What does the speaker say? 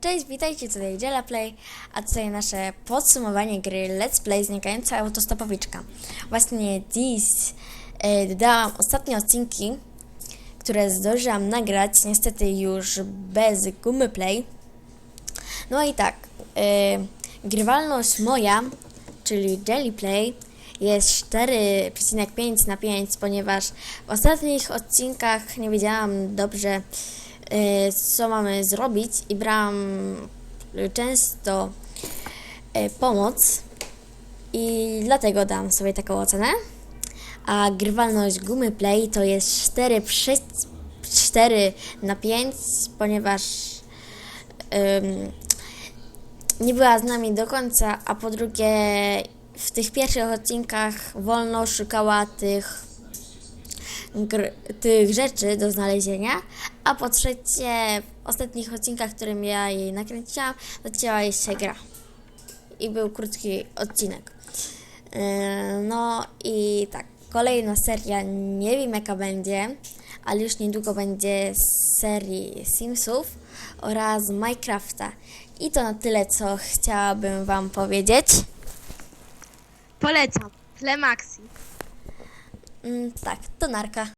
Cześć, witajcie tutaj Jella Play, a tutaj nasze podsumowanie gry Let's Play Znikająca Autostopowiczka. Właśnie dziś e, dodałam ostatnie odcinki, które zdążyłam nagrać, niestety już bez gumy Play. No i tak, e, grywalność moja, czyli Jelly Play, jest 4,5 na 5, ponieważ w ostatnich odcinkach nie wiedziałam dobrze, co mamy zrobić i brałam często e, pomoc i dlatego dam sobie taką ocenę. A grywalność gumy Play to jest 4 przez 4 na 5, ponieważ ym, nie była z nami do końca, a po drugie w tych pierwszych odcinkach wolno szukała tych, tych rzeczy do znalezienia, a po trzecie w ostatnich odcinkach, którym ja jej nakręciłam, zaczęła się gra. I był krótki odcinek. Yy, No i tak, kolejna seria, nie wiem jaka będzie, ale już niedługo będzie z serii Simsów oraz Minecrafta. I to na tyle, co chciałabym Wam powiedzieć. Polecam. Tle Maxi. Mm, tak, to narka.